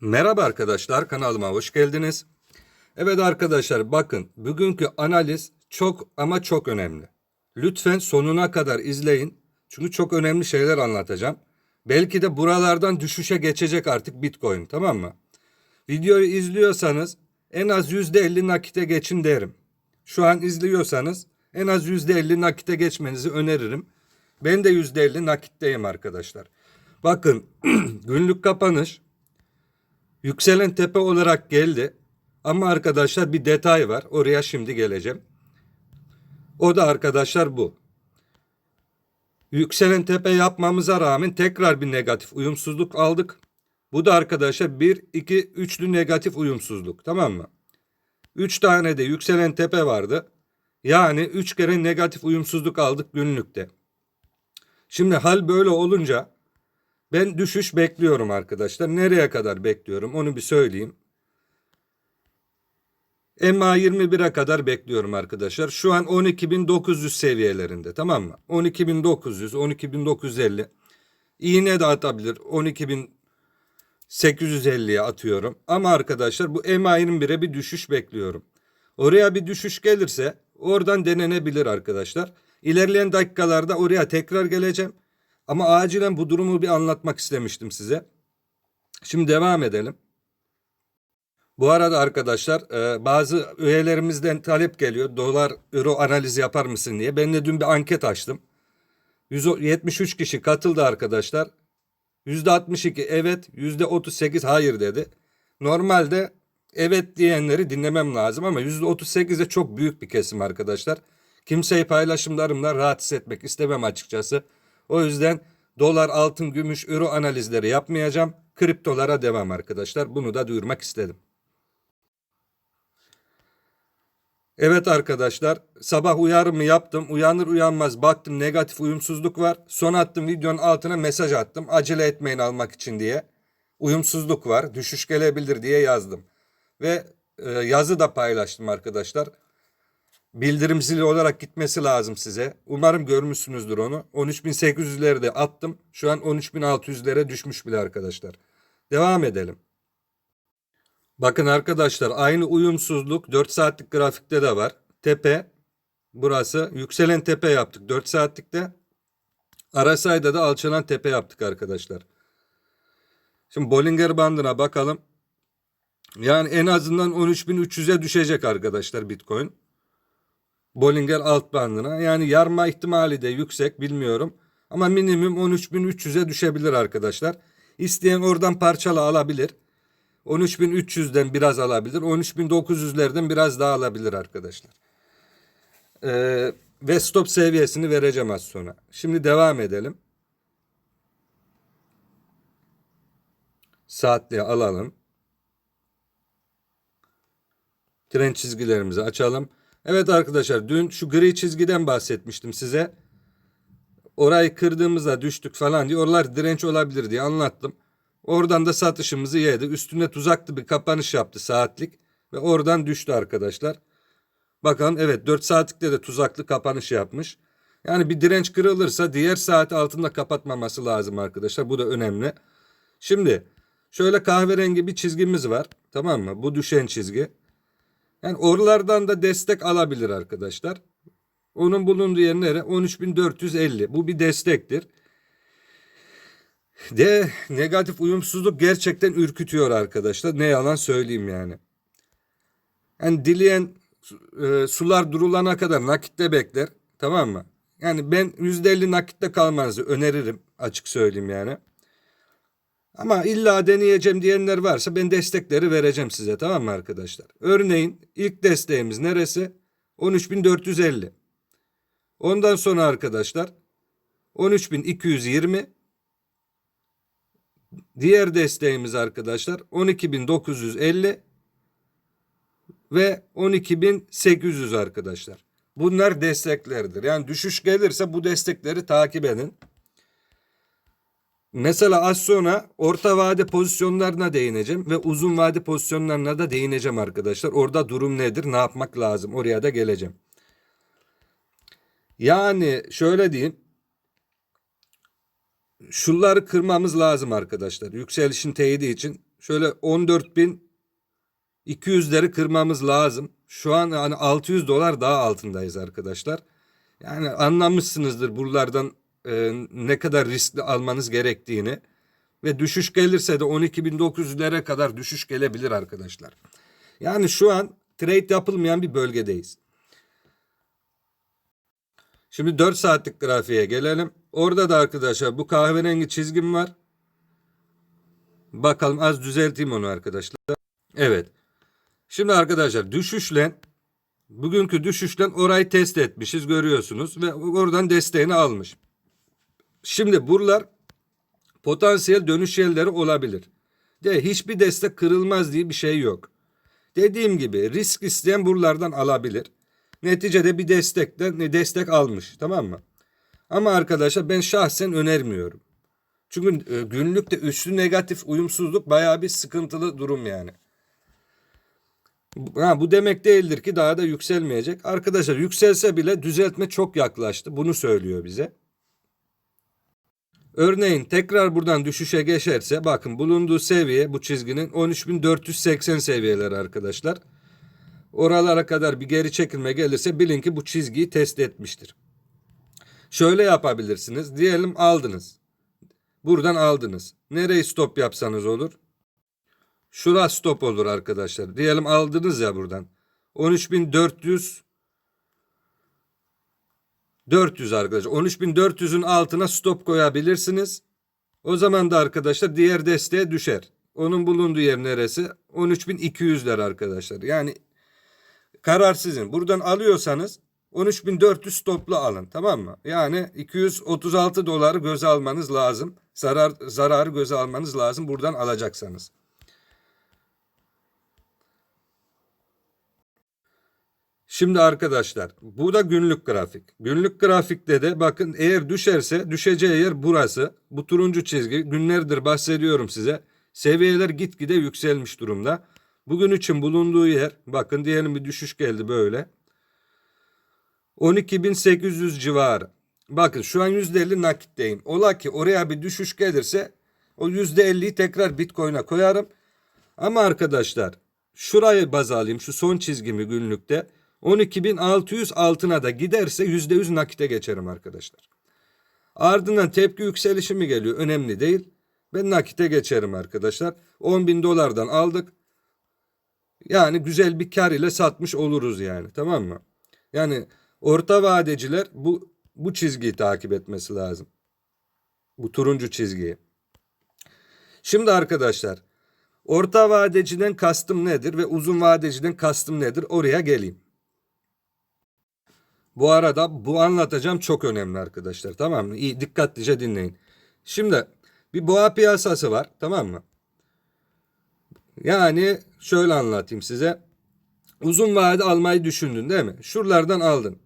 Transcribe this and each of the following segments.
Merhaba arkadaşlar kanalıma hoş geldiniz. Evet arkadaşlar bakın bugünkü analiz çok ama çok önemli. Lütfen sonuna kadar izleyin. Çünkü çok önemli şeyler anlatacağım. Belki de buralardan düşüşe geçecek artık Bitcoin tamam mı? Videoyu izliyorsanız en az %50 nakite geçin derim. Şu an izliyorsanız en az %50 nakite geçmenizi öneririm. Ben de %50 nakitteyim arkadaşlar. Bakın günlük kapanış Yükselen tepe olarak geldi. Ama arkadaşlar bir detay var. Oraya şimdi geleceğim. O da arkadaşlar bu. Yükselen tepe yapmamıza rağmen tekrar bir negatif uyumsuzluk aldık. Bu da arkadaşlar 1, 2, üçlü negatif uyumsuzluk. Tamam mı? 3 tane de yükselen tepe vardı. Yani 3 kere negatif uyumsuzluk aldık günlükte. Şimdi hal böyle olunca ben düşüş bekliyorum arkadaşlar. Nereye kadar bekliyorum onu bir söyleyeyim. MA 21'e kadar bekliyorum arkadaşlar. Şu an 12.900 seviyelerinde tamam mı? 12.900, 12.950. İğne de atabilir. 12.850'ye atıyorum. Ama arkadaşlar bu MA 21'e bir düşüş bekliyorum. Oraya bir düşüş gelirse oradan denenebilir arkadaşlar. İlerleyen dakikalarda oraya tekrar geleceğim. Ama acilen bu durumu bir anlatmak istemiştim size. Şimdi devam edelim. Bu arada arkadaşlar e, bazı üyelerimizden talep geliyor. Dolar euro analizi yapar mısın diye. Ben de dün bir anket açtım. 173 kişi katıldı arkadaşlar. %62 evet, %38 hayır dedi. Normalde evet diyenleri dinlemem lazım ama %38 de çok büyük bir kesim arkadaşlar. Kimseyi paylaşımlarımla rahatsız etmek istemem açıkçası. O yüzden dolar, altın, gümüş, euro analizleri yapmayacağım. Kriptolara devam arkadaşlar. Bunu da duyurmak istedim. Evet arkadaşlar sabah uyarımı yaptım. Uyanır uyanmaz baktım negatif uyumsuzluk var. Son attım videonun altına mesaj attım. Acele etmeyin almak için diye. Uyumsuzluk var düşüş gelebilir diye yazdım. Ve e, yazı da paylaştım arkadaşlar. Bildirim zili olarak gitmesi lazım size. Umarım görmüşsünüzdür onu. 13.800'leri de attım. Şu an 13.600'lere düşmüş bile arkadaşlar. Devam edelim. Bakın arkadaşlar aynı uyumsuzluk 4 saatlik grafikte de var. Tepe burası yükselen tepe yaptık 4 saatlikte. Arasayda da alçalan tepe yaptık arkadaşlar. Şimdi Bollinger bandına bakalım. Yani en azından 13.300'e düşecek arkadaşlar Bitcoin. Bollinger alt bandına. Yani yarma ihtimali de yüksek bilmiyorum. Ama minimum 13.300'e düşebilir arkadaşlar. İsteyen oradan parçalı alabilir. 13.300'den biraz alabilir. 13.900'lerden biraz daha alabilir arkadaşlar. Ee, ve stop seviyesini vereceğim az sonra. Şimdi devam edelim. Saatliği alalım. Tren çizgilerimizi açalım. Evet arkadaşlar dün şu gri çizgiden bahsetmiştim size. Orayı kırdığımızda düştük falan diye oralar direnç olabilir diye anlattım. Oradan da satışımızı yedi. Üstüne tuzaklı bir kapanış yaptı saatlik. Ve oradan düştü arkadaşlar. Bakın evet 4 saatlikte de tuzaklı kapanış yapmış. Yani bir direnç kırılırsa diğer saat altında kapatmaması lazım arkadaşlar. Bu da önemli. Şimdi şöyle kahverengi bir çizgimiz var. Tamam mı? Bu düşen çizgi. Yani oralardan da destek alabilir arkadaşlar. Onun bulunduğu yer nere? 13.450. Bu bir destektir. De negatif uyumsuzluk gerçekten ürkütüyor arkadaşlar. Ne yalan söyleyeyim yani. Yani dileyen e, sular durulana kadar nakitte bekler. Tamam mı? Yani ben %50 nakitte kalmanızı öneririm. Açık söyleyeyim yani. Ama illa deneyeceğim diyenler varsa ben destekleri vereceğim size tamam mı arkadaşlar? Örneğin ilk desteğimiz neresi? 13.450. Ondan sonra arkadaşlar 13.220 Diğer desteğimiz arkadaşlar 12.950 ve 12.800 arkadaşlar. Bunlar desteklerdir. Yani düşüş gelirse bu destekleri takip edin. Mesela az sonra orta vade pozisyonlarına değineceğim ve uzun vade pozisyonlarına da değineceğim arkadaşlar. Orada durum nedir? Ne yapmak lazım? Oraya da geleceğim. Yani şöyle diyeyim. Şunları kırmamız lazım arkadaşlar. Yükselişin teyidi için şöyle 14.200'leri kırmamız lazım. Şu an hani 600 dolar daha altındayız arkadaşlar. Yani anlamışsınızdır buralardan e, ne kadar riskli almanız gerektiğini. Ve düşüş gelirse de 12.900'lere kadar düşüş gelebilir arkadaşlar. Yani şu an trade yapılmayan bir bölgedeyiz. Şimdi 4 saatlik grafiğe gelelim. Orada da arkadaşlar bu kahverengi çizgim var. Bakalım az düzelteyim onu arkadaşlar. Evet. Şimdi arkadaşlar düşüşle bugünkü düşüşle orayı test etmişiz görüyorsunuz ve oradan desteğini almış. Şimdi buralar potansiyel dönüş yerleri olabilir. De hiçbir destek kırılmaz diye bir şey yok. Dediğim gibi risk isteyen buralardan alabilir. Neticede bir destekten destek almış tamam mı? Ama arkadaşlar ben şahsen önermiyorum. Çünkü e, günlükte üstü negatif uyumsuzluk bayağı bir sıkıntılı durum yani. Ha, bu demek değildir ki daha da yükselmeyecek. Arkadaşlar yükselse bile düzeltme çok yaklaştı. Bunu söylüyor bize. Örneğin tekrar buradan düşüşe geçerse bakın bulunduğu seviye bu çizginin 13.480 seviyeleri arkadaşlar. Oralara kadar bir geri çekilme gelirse bilin ki bu çizgiyi test etmiştir. Şöyle yapabilirsiniz. Diyelim aldınız. Buradan aldınız. Nereyi stop yapsanız olur? Şura stop olur arkadaşlar. Diyelim aldınız ya buradan. 13.400 400 arkadaşlar. 13.400'ün altına stop koyabilirsiniz. O zaman da arkadaşlar diğer desteğe düşer. Onun bulunduğu yer neresi? 13.200'ler arkadaşlar. Yani karar sizin. Buradan alıyorsanız 13.400 stopla alın tamam mı? Yani 236 doları göze almanız lazım. Zarar zararı göze almanız lazım buradan alacaksanız. Şimdi arkadaşlar bu da günlük grafik. Günlük grafikte de bakın eğer düşerse düşeceği yer burası. Bu turuncu çizgi günlerdir bahsediyorum size. Seviyeler gitgide yükselmiş durumda. Bugün için bulunduğu yer bakın diyelim bir düşüş geldi böyle. 12.800 civarı. Bakın şu an %50 nakitteyim. Ola ki oraya bir düşüş gelirse o %50'yi tekrar Bitcoin'e koyarım. Ama arkadaşlar şurayı baz alayım şu son çizgimi günlükte. 12.600 altına da giderse %100 nakite geçerim arkadaşlar. Ardından tepki yükselişi mi geliyor önemli değil. Ben nakite geçerim arkadaşlar. 10.000 dolardan aldık. Yani güzel bir kar ile satmış oluruz yani tamam mı? Yani orta vadeciler bu bu çizgiyi takip etmesi lazım. Bu turuncu çizgiyi. Şimdi arkadaşlar orta vadeciden kastım nedir ve uzun vadeciden kastım nedir oraya geleyim. Bu arada bu anlatacağım çok önemli arkadaşlar tamam mı? İyi dikkatlice dinleyin. Şimdi bir boğa piyasası var tamam mı? Yani şöyle anlatayım size. Uzun vade almayı düşündün değil mi? Şuralardan aldın.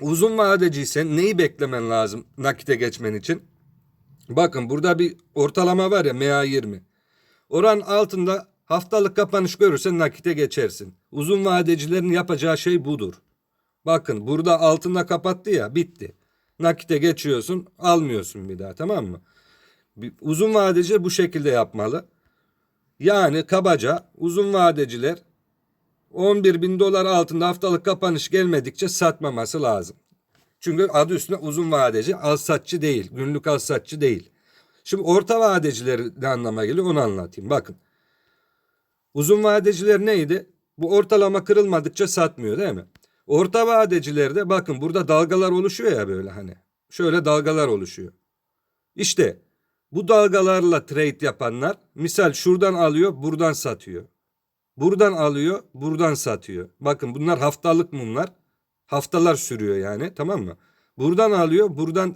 Uzun vadeciysen neyi beklemen lazım nakite geçmen için? Bakın burada bir ortalama var ya MA20. Oran altında haftalık kapanış görürsen nakite geçersin. Uzun vadecilerin yapacağı şey budur. Bakın burada altında kapattı ya bitti. Nakite geçiyorsun almıyorsun bir daha tamam mı? Uzun vadeci bu şekilde yapmalı. Yani kabaca uzun vadeciler 11 bin dolar altında haftalık kapanış gelmedikçe satmaması lazım. Çünkü adı üstünde uzun vadeci al satçı değil. Günlük al satçı değil. Şimdi orta vadeciler ne anlama geliyor onu anlatayım. Bakın. Uzun vadeciler neydi? Bu ortalama kırılmadıkça satmıyor değil mi? Orta vadecilerde bakın burada dalgalar oluşuyor ya böyle hani. Şöyle dalgalar oluşuyor. İşte bu dalgalarla trade yapanlar misal şuradan alıyor buradan satıyor. Buradan alıyor buradan satıyor. Bakın bunlar haftalık mumlar. Haftalar sürüyor yani tamam mı? Buradan alıyor buradan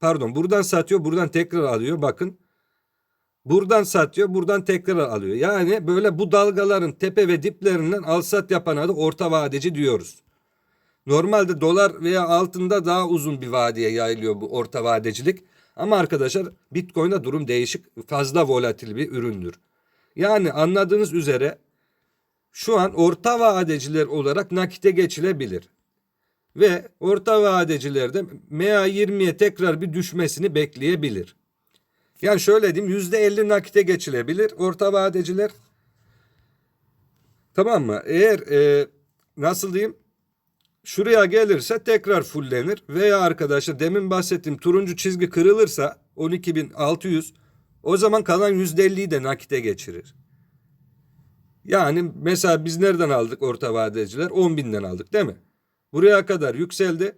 pardon buradan satıyor buradan tekrar alıyor bakın. Buradan satıyor buradan tekrar alıyor. Yani böyle bu dalgaların tepe ve diplerinden al sat yapana da orta vadeci diyoruz. Normalde dolar veya altında daha uzun bir vadeye yayılıyor bu orta vadecilik. Ama arkadaşlar Bitcoin'de durum değişik fazla volatil bir üründür. Yani anladığınız üzere şu an orta vadeciler olarak nakite geçilebilir. Ve orta vadecilerde MA20'ye tekrar bir düşmesini bekleyebilir. Yani şöyle diyeyim %50 nakite geçilebilir orta vadeciler. Tamam mı? Eğer e, nasıl diyeyim şuraya gelirse tekrar fullenir veya arkadaşlar demin bahsettiğim turuncu çizgi kırılırsa 12.600 o zaman kalan %50'yi de nakite geçirir. Yani mesela biz nereden aldık orta vadeciler? 10.000'den aldık değil mi? Buraya kadar yükseldi.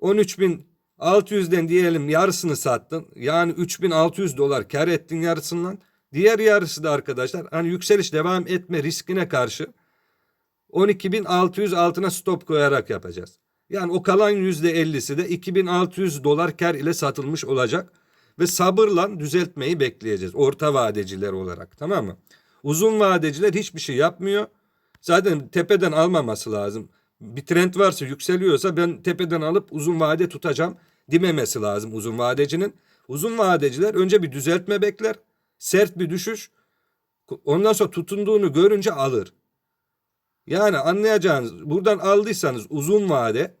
13.600'den diyelim yarısını sattın. Yani 3.600 dolar kar ettin yarısından. Diğer yarısı da arkadaşlar hani yükseliş devam etme riskine karşı 12.600 altına stop koyarak yapacağız. Yani o kalan %50'si de 2600 dolar kar ile satılmış olacak. Ve sabırla düzeltmeyi bekleyeceğiz. Orta vadeciler olarak tamam mı? Uzun vadeciler hiçbir şey yapmıyor. Zaten tepeden almaması lazım. Bir trend varsa yükseliyorsa ben tepeden alıp uzun vade tutacağım dememesi lazım uzun vadecinin. Uzun vadeciler önce bir düzeltme bekler. Sert bir düşüş. Ondan sonra tutunduğunu görünce alır. Yani anlayacağınız buradan aldıysanız uzun vade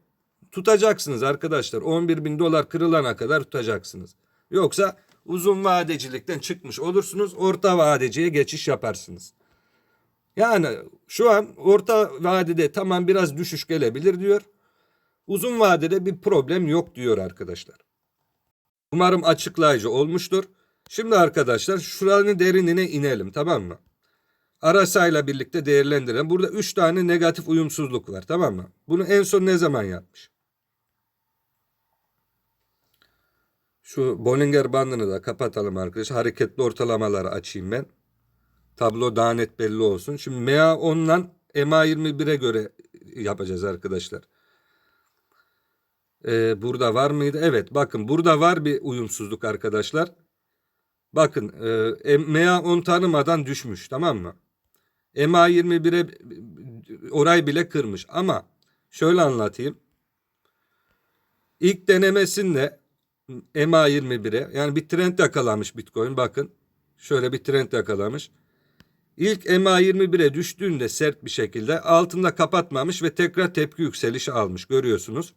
tutacaksınız arkadaşlar. 11 bin dolar kırılana kadar tutacaksınız. Yoksa uzun vadecilikten çıkmış olursunuz. Orta vadeciye geçiş yaparsınız. Yani şu an orta vadede tamam biraz düşüş gelebilir diyor. Uzun vadede bir problem yok diyor arkadaşlar. Umarım açıklayıcı olmuştur. Şimdi arkadaşlar şuranın derinine inelim tamam mı? Arasayla birlikte değerlendirelim. Burada 3 tane negatif uyumsuzluk var tamam mı? Bunu en son ne zaman yapmış? Şu Bollinger bandını da kapatalım arkadaşlar. Hareketli ortalamaları açayım ben. Tablo daha net belli olsun. Şimdi MA10'la MA21'e göre yapacağız arkadaşlar. Ee, burada var mıydı? Evet bakın burada var bir uyumsuzluk arkadaşlar. Bakın e, MA10 tanımadan düşmüş tamam mı? MA21'e orayı bile kırmış ama şöyle anlatayım. İlk denemesinde MA21'e yani bir trend yakalamış Bitcoin bakın. Şöyle bir trend yakalamış. İlk MA21'e düştüğünde sert bir şekilde altında kapatmamış ve tekrar tepki yükselişi almış görüyorsunuz.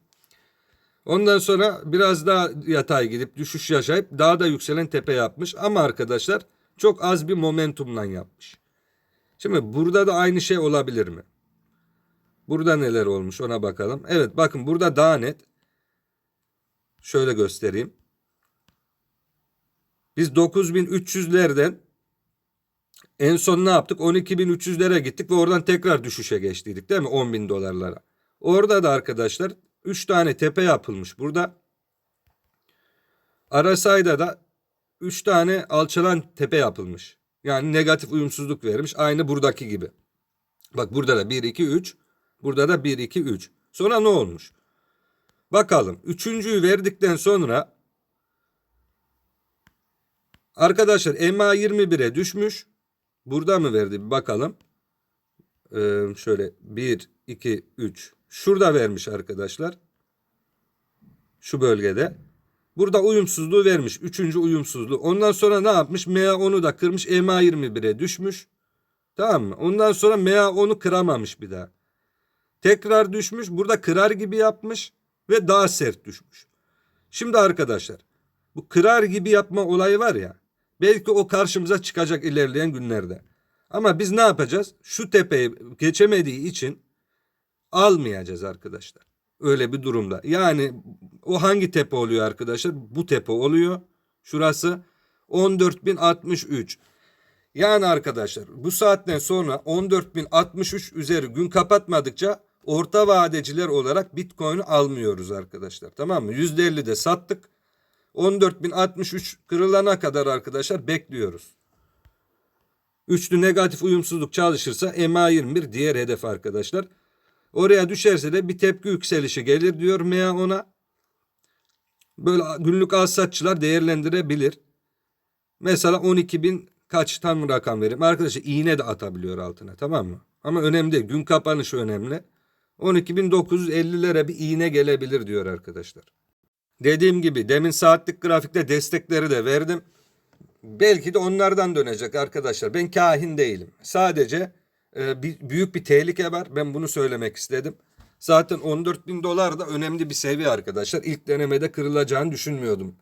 Ondan sonra biraz daha yatay gidip düşüş yaşayıp daha da yükselen tepe yapmış. Ama arkadaşlar çok az bir momentumla yapmış. Şimdi burada da aynı şey olabilir mi? Burada neler olmuş ona bakalım. Evet bakın burada daha net. Şöyle göstereyim. Biz 9300'lerden en son ne yaptık? 12.300'lere gittik ve oradan tekrar düşüşe geçtiydik değil mi? 10.000 dolarlara. Orada da arkadaşlar 3 tane tepe yapılmış burada. Arasayda da 3 tane alçalan tepe yapılmış. Yani negatif uyumsuzluk vermiş. Aynı buradaki gibi. Bak burada da 1, 2, 3. Burada da 1, 2, 3. Sonra ne olmuş? Bakalım. Üçüncüyü verdikten sonra arkadaşlar MA 21'e düşmüş. Burada mı verdi? Bir bakalım. Ee, şöyle 1, 2, 3. Şurada vermiş arkadaşlar. Şu bölgede. Burada uyumsuzluğu vermiş. Üçüncü uyumsuzluğu. Ondan sonra ne yapmış? MA 10'u da kırmış. MA 21'e düşmüş. Tamam mı? Ondan sonra MA 10'u kıramamış bir daha. Tekrar düşmüş. Burada kırar gibi yapmış. Ve daha sert düşmüş. Şimdi arkadaşlar. Bu kırar gibi yapma olayı var ya. Belki o karşımıza çıkacak ilerleyen günlerde. Ama biz ne yapacağız? Şu tepeyi geçemediği için almayacağız arkadaşlar. Öyle bir durumda. Yani o hangi tepe oluyor arkadaşlar? Bu tepe oluyor. Şurası 14.063. Yani arkadaşlar bu saatten sonra 14.063 üzeri gün kapatmadıkça orta vadeciler olarak Bitcoin'i almıyoruz arkadaşlar. Tamam mı? %50 de sattık. 14.063 kırılana kadar arkadaşlar bekliyoruz. Üçlü negatif uyumsuzluk çalışırsa MA21 diğer hedef arkadaşlar. Oraya düşerse de bir tepki yükselişi gelir diyor MA ona. Böyle günlük al satçılar değerlendirebilir. Mesela 12 bin kaç tam rakam vereyim. Arkadaşlar iğne de atabiliyor altına tamam mı? Ama önemli değil. Gün kapanışı önemli. 12.950'lere bir iğne gelebilir diyor arkadaşlar. Dediğim gibi demin saatlik grafikte destekleri de verdim. Belki de onlardan dönecek arkadaşlar. Ben kahin değilim. Sadece e, bir, büyük bir tehlike var. Ben bunu söylemek istedim. Zaten 14 bin dolar da önemli bir seviye arkadaşlar. İlk denemede kırılacağını düşünmüyordum.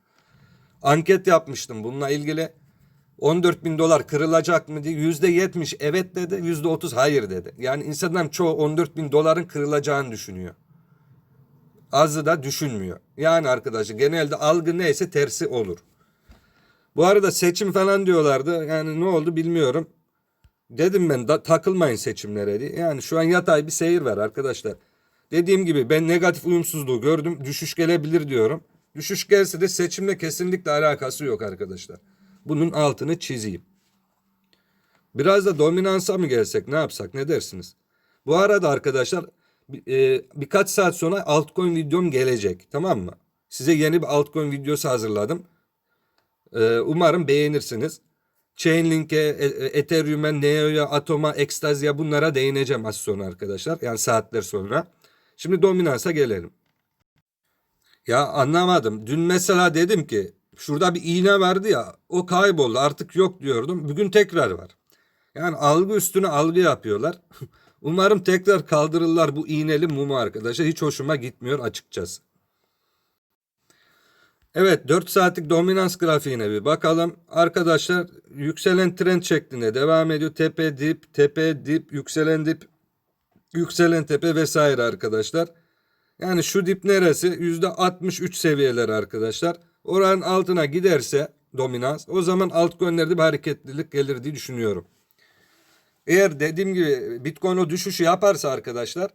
Anket yapmıştım bununla ilgili. 14 bin dolar kırılacak mı diye yüzde yetmiş evet dedi yüzde otuz hayır dedi. Yani insanların çoğu 14 bin doların kırılacağını düşünüyor. Azı da düşünmüyor. Yani arkadaşlar genelde algı neyse tersi olur. Bu arada seçim falan diyorlardı. Yani ne oldu bilmiyorum. Dedim ben da takılmayın seçimlere diye. Yani şu an yatay bir seyir var arkadaşlar. Dediğim gibi ben negatif uyumsuzluğu gördüm. Düşüş gelebilir diyorum. Düşüş gelse de seçimle kesinlikle alakası yok arkadaşlar. Bunun altını çizeyim. Biraz da dominansa mı gelsek ne yapsak ne dersiniz? Bu arada arkadaşlar e, birkaç saat sonra altcoin videom gelecek tamam mı? Size yeni bir altcoin videosu hazırladım. E, umarım beğenirsiniz. Chainlink'e, e- e- Ethereum'e, Neo'ya, Atom'a, Ekstazi'ye bunlara değineceğim az sonra arkadaşlar. Yani saatler sonra. Şimdi dominansa gelelim. Ya anlamadım. Dün mesela dedim ki şurada bir iğne vardı ya o kayboldu artık yok diyordum. Bugün tekrar var. Yani algı üstüne algı yapıyorlar. Umarım tekrar kaldırırlar bu iğneli mumu arkadaşlar. Hiç hoşuma gitmiyor açıkçası. Evet 4 saatlik dominans grafiğine bir bakalım. Arkadaşlar yükselen trend şeklinde devam ediyor. Tepe dip, tepe dip, yükselen dip, yükselen tepe vesaire arkadaşlar. Yani şu dip neresi? %63 seviyeler arkadaşlar. Oranın altına giderse dominans o zaman altcoin'lerde bir hareketlilik gelir diye düşünüyorum. Eğer dediğim gibi Bitcoin o düşüşü yaparsa arkadaşlar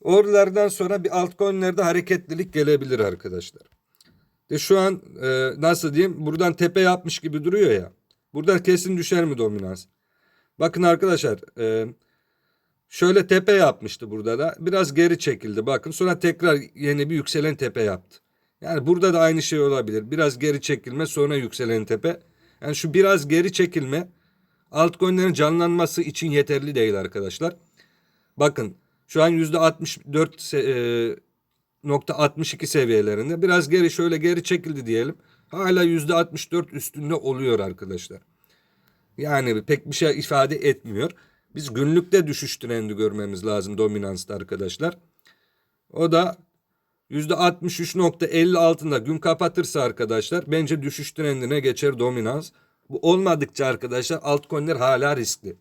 oralardan sonra bir altcoin'lerde hareketlilik gelebilir arkadaşlar. De şu an e, nasıl diyeyim buradan tepe yapmış gibi duruyor ya. Buradan kesin düşer mi dominans? Bakın arkadaşlar e, şöyle tepe yapmıştı burada da. Biraz geri çekildi bakın. Sonra tekrar yeni bir yükselen tepe yaptı. Yani burada da aynı şey olabilir. Biraz geri çekilme sonra yükselen tepe. Yani şu biraz geri çekilme altcoin'lerin canlanması için yeterli değil arkadaşlar. Bakın şu an %64 se- e, 62 seviyelerinde. Biraz geri şöyle geri çekildi diyelim. Hala %64 üstünde oluyor arkadaşlar. Yani pek bir şey ifade etmiyor. Biz günlükte düşüş trendi görmemiz lazım dominansta arkadaşlar. O da %63.50 altında gün kapatırsa arkadaşlar bence düşüş trendine geçer dominans. Bu olmadıkça arkadaşlar altcoin'ler hala riskli.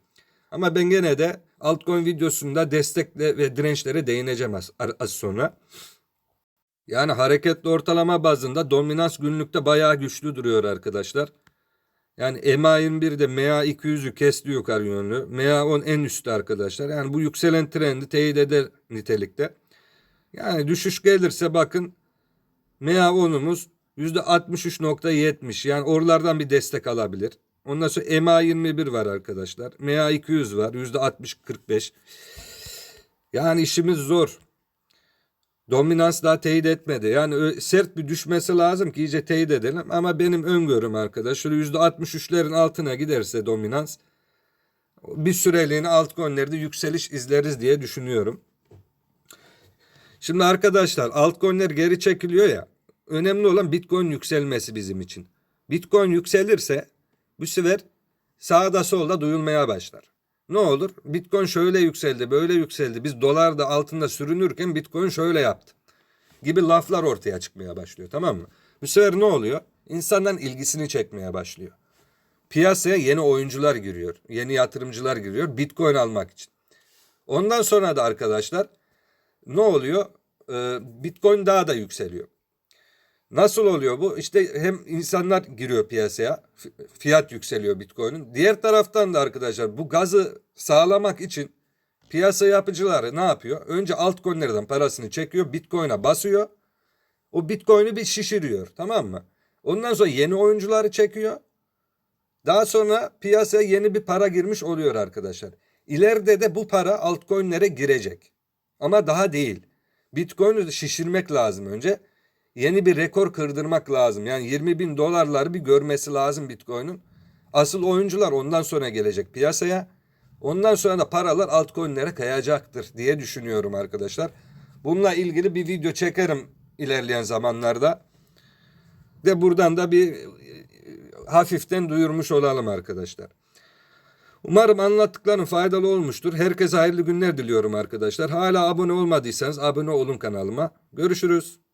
Ama ben gene de altcoin videosunda destekle ve dirençlere değineceğim az, az sonra. Yani hareketli ortalama bazında dominans günlükte bayağı güçlü duruyor arkadaşlar. Yani MA21'de MA200'ü kesti yukarı yönlü. MA10 en üstte arkadaşlar. Yani bu yükselen trendi teyit eder nitelikte. Yani düşüş gelirse bakın MA10'umuz %63.70 yani oralardan bir destek alabilir. Ondan sonra MA21 var arkadaşlar. MA200 var %60-45. Yani işimiz zor. Dominans daha teyit etmedi. Yani sert bir düşmesi lazım ki iyice teyit edelim. Ama benim öngörüm arkadaş şöyle %63'lerin altına giderse dominans bir süreliğine altcoin'lerde yükseliş izleriz diye düşünüyorum. Şimdi arkadaşlar altcoin'ler geri çekiliyor ya. Önemli olan Bitcoin yükselmesi bizim için. Bitcoin yükselirse bu sefer sağda solda duyulmaya başlar. Ne olur? Bitcoin şöyle yükseldi, böyle yükseldi. Biz dolar da altında sürünürken Bitcoin şöyle yaptı. Gibi laflar ortaya çıkmaya başlıyor tamam mı? Bu sefer ne oluyor? İnsanların ilgisini çekmeye başlıyor. Piyasaya yeni oyuncular giriyor. Yeni yatırımcılar giriyor Bitcoin almak için. Ondan sonra da arkadaşlar ne oluyor? Ee, Bitcoin daha da yükseliyor. Nasıl oluyor bu? İşte hem insanlar giriyor piyasaya, fi- fiyat yükseliyor Bitcoin'in. Diğer taraftan da arkadaşlar bu gazı sağlamak için piyasa yapıcıları ne yapıyor? Önce altcoin'lerden parasını çekiyor, Bitcoin'e basıyor. O Bitcoin'i bir şişiriyor, tamam mı? Ondan sonra yeni oyuncuları çekiyor. Daha sonra piyasaya yeni bir para girmiş oluyor arkadaşlar. İleride de bu para altcoin'lere girecek. Ama daha değil. Bitcoin'i şişirmek lazım önce. Yeni bir rekor kırdırmak lazım. Yani 20 bin dolarları bir görmesi lazım Bitcoin'in. Asıl oyuncular ondan sonra gelecek piyasaya. Ondan sonra da paralar altcoin'lere kayacaktır diye düşünüyorum arkadaşlar. Bununla ilgili bir video çekerim ilerleyen zamanlarda. De buradan da bir e, hafiften duyurmuş olalım arkadaşlar. Umarım anlattıklarım faydalı olmuştur. Herkese hayırlı günler diliyorum arkadaşlar. Hala abone olmadıysanız abone olun kanalıma. Görüşürüz.